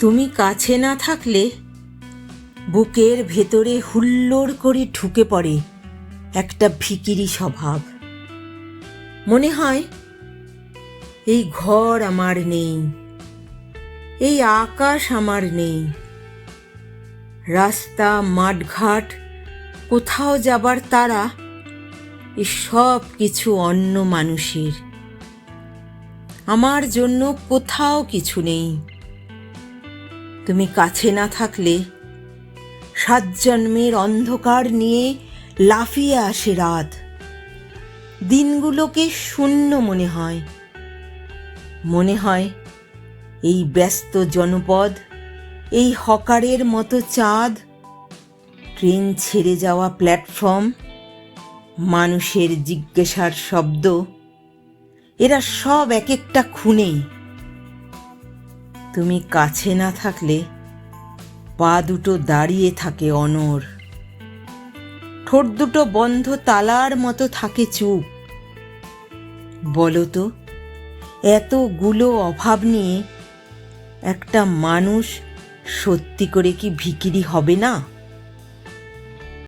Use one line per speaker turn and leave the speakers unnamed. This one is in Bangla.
তুমি কাছে না থাকলে বুকের ভেতরে হুল্লোড় করে ঢুকে পড়ে একটা ভিকিরি স্বভাব। মনে হয় এই ঘর আমার নেই, এই আকাশ আমার নেই, রাস্তা, মাঠঘাট, কোথাও যাবার তারা সব কিছু অন্য মানুষের। আমার জন্য কোথাও কিছু নেই। তুমি কাছে না থাকলে সাত জন্মের অন্ধকার নিয়ে লাফিয়ে আসে রাত। দিনগুলোকে শূন্য মনে হয়। মনে হয় এই ব্যস্ত জনপদ, এই হকারের মতো চাঁদ, ট্রেন ছেড়ে যাওয়া প্ল্যাটফর্ম, মানুষের জিজ্ঞাসার শব্দ, এরা সব এক একটা খুনেই। তুমি কাছে না থাকলে পা দুটো দাঁড়িয়ে থাকে অনর। ঠোঁট দুটো বন্ধ তালার মতো থাকে চুপ। বলো তো এতগুলো অভাব নিয়ে একটা মানুষ সত্যি করে কি ভিকিরি হবে না?